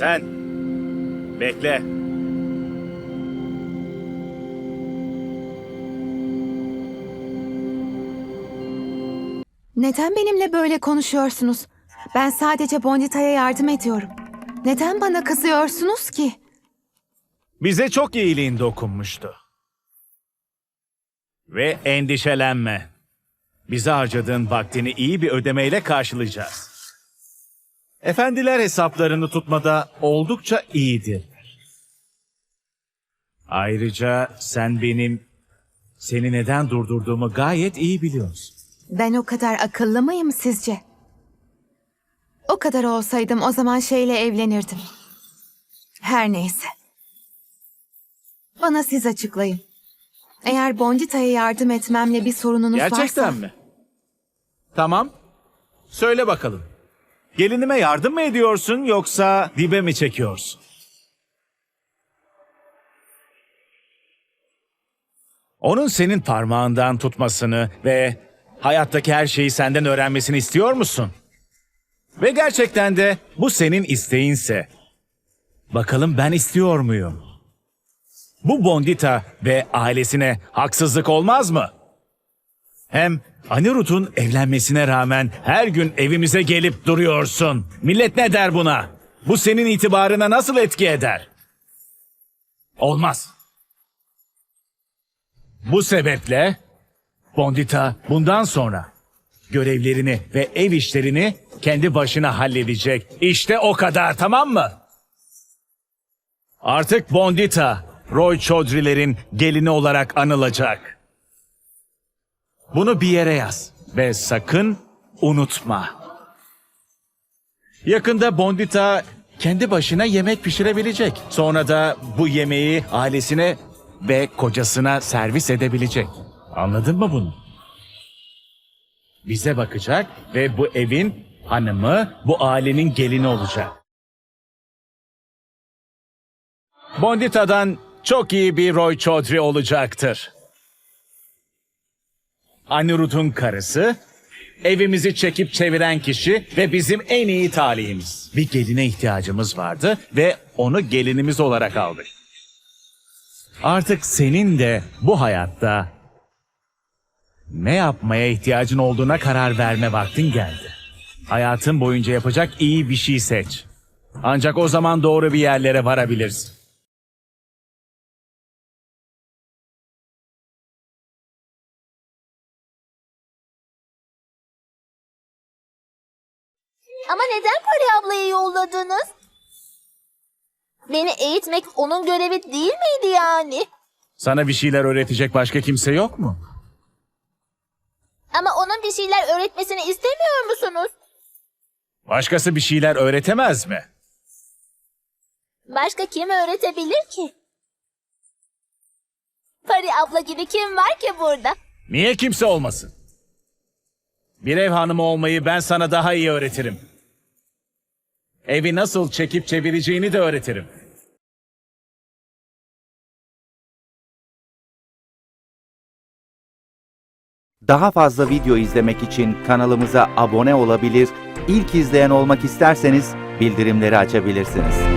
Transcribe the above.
Sen bekle. Neden benimle böyle konuşuyorsunuz? Ben sadece Bondita'ya yardım ediyorum. Neden bana kızıyorsunuz ki? Bize çok iyiliğin dokunmuştu. Ve endişelenme. Bize harcadığın vaktini iyi bir ödemeyle karşılayacağız. Efendiler hesaplarını tutmada oldukça iyidir. Ayrıca sen benim seni neden durdurduğumu gayet iyi biliyorsun. Ben o kadar akıllı mıyım sizce? O kadar olsaydım o zaman şeyle evlenirdim. Her neyse. Bana siz açıklayın. Eğer Bondita'ya yardım etmemle bir sorununuz Gerçekten varsa... mi? Tamam. Söyle bakalım. Gelinime yardım mı ediyorsun yoksa dibe mi çekiyorsun? Onun senin parmağından tutmasını ve hayattaki her şeyi senden öğrenmesini istiyor musun? Ve gerçekten de bu senin isteğinse. Bakalım ben istiyor muyum? Bu Bondita ve ailesine haksızlık olmaz mı? Hem Anirud'un evlenmesine rağmen her gün evimize gelip duruyorsun. Millet ne der buna? Bu senin itibarına nasıl etki eder? Olmaz. Bu sebeple Bondita bundan sonra görevlerini ve ev işlerini kendi başına halledecek. İşte o kadar tamam mı? Artık Bondita, Roy Chaudhry'lerin gelini olarak anılacak. Bunu bir yere yaz ve sakın unutma. Yakında Bondita kendi başına yemek pişirebilecek. Sonra da bu yemeği ailesine ve kocasına servis edebilecek. Anladın mı bunu? Bize bakacak ve bu evin hanımı, bu ailenin gelini olacak. Bondita'dan çok iyi bir Roy Chaudhry olacaktır. Anirud'un karısı, evimizi çekip çeviren kişi ve bizim en iyi talihimiz. Bir geline ihtiyacımız vardı ve onu gelinimiz olarak aldık. Artık senin de bu hayatta ne yapmaya ihtiyacın olduğuna karar verme vaktin geldi. Hayatın boyunca yapacak iyi bir şey seç. Ancak o zaman doğru bir yerlere varabilirsin. Ama neden Pari ablayı yolladınız? Beni eğitmek onun görevi değil miydi yani? Sana bir şeyler öğretecek başka kimse yok mu? Ama onun bir şeyler öğretmesini istemiyor musunuz? Başkası bir şeyler öğretemez mi? Başka kim öğretebilir ki? Pari abla gibi kim var ki burada? Niye kimse olmasın? Bir ev hanımı olmayı ben sana daha iyi öğretirim. Evi nasıl çekip çevireceğini de öğretirim. Daha fazla video izlemek için kanalımıza abone olabilir, ilk izleyen olmak isterseniz bildirimleri açabilirsiniz.